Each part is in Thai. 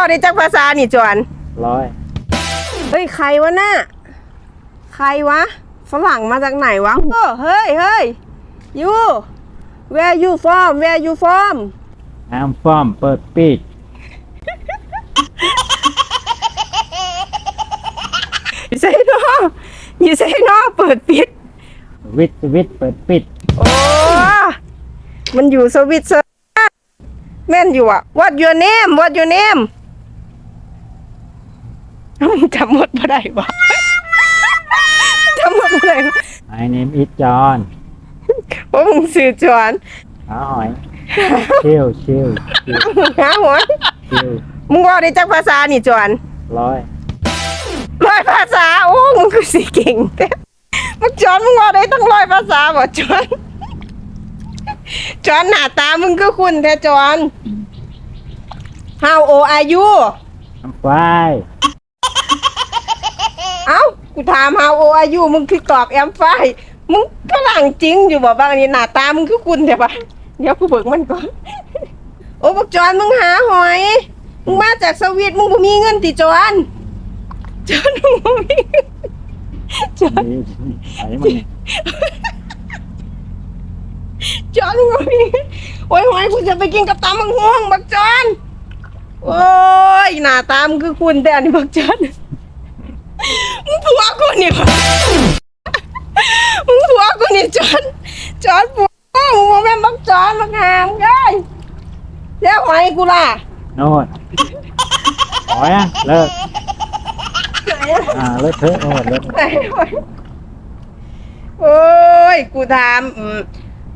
ว่าได้จักภาษานี่จวนร้อยเฮ้ยใครวะน่ะใครวะฝรั่งมาจากไหนวะโอ้เฮ้ยเฮ้ย you where you from where you from แอมฟอมเปิดปิด you say no you say no เปิดปิด วิทวิทเปิดปิด โอ้ มันอยู่สวิตเซอร์แม่นอยู่อะ what your name what your name จำหมดบ่ได้วะจำหมดบ่ได้วะ My name is John ว่ามึงสื่อจวนหาหอย ชิวชิวชิวหาหัวชิวมึงว่าได้จักภาษานี่จวนร้อยร้อยภาษาโอ้มึงคือสิเก่งแต่มึงจอนมึงว่าได้ตั้งร้อยภาษาบ่จวนจอนหน้าตามึงก็คุณแท้จอน How old are you น้ำไฟ เอ้ากูถาม How old are you มึงคือตอบแอมไฟมึงฝรั่งจริงอยู่บ่บ้างนี่หน้าตามึงคือคุณแต่ปะเดี๋ยวกูเบิกมันก่อนโอ้บักจอนมึงหาหอยมึงมาจากสวีทมึงบ่มีเงินติจอนจอนมึงบ่มีจอนไอ้มันนี่จอนมึงบ่มีโอ้ยหอยกูจะไปกินกับตำมังห่วงบักจอนโอ้ยหน้าตามึงคือคุณแต่อันนี้บักจอน มึงผัวกูนี่วะมึงผัวกูนี่จอนจอนผัวมึงบ่แม่นบักจอนบักหามเอ้ยแล้วหอยกูล่ะโน่นหอยอะเลิกไหนอะอ่าเลิกเถอะโน่นเลิกไหนหอยโอ้ยกูถามอืม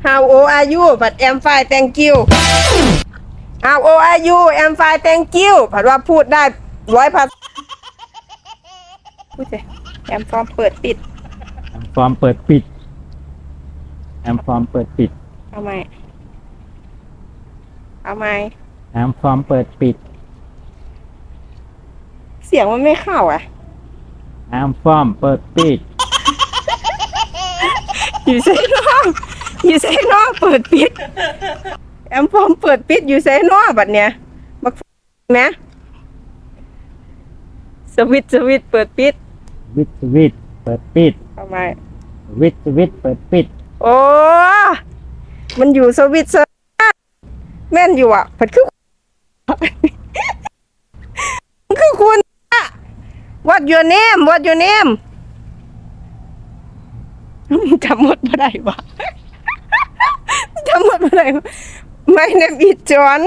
How old are you but I'm fine thank you How old are you I'm fine thank you ผัดว่าพูดได้ร้อยภาษา พูดสิแอมฟอร์มเปิดปิดแอมฟอร์มเปิดปิดแอมฟอร์มเปิดปิด เอาไหมเอาไหมแอมฟอร์มเปิดปิด เสียงมันไม่เข้าอะแอมฟอร์มเปิดปิด อยู่เซนออยู่เซนอเปิดปิด แอมฟอร์มเปิดปิดอยู่เซนอบัดเนี้ยบักไหมสวิตช์สวิตช์เปิดปิด วิทวิทเปิดปิดเอาไหมวิทวิทเปิดปิด โอ้ มันอยู่สวิตเซอร์แลนด์แม่นอยู่อะผัดคือมันคือคุณอะ What your name What your name จำหมดบ่ได้วะจำหมดบ่ได้วะ My name is John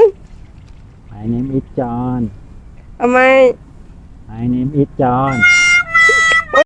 My name is John เอาไหม My name is John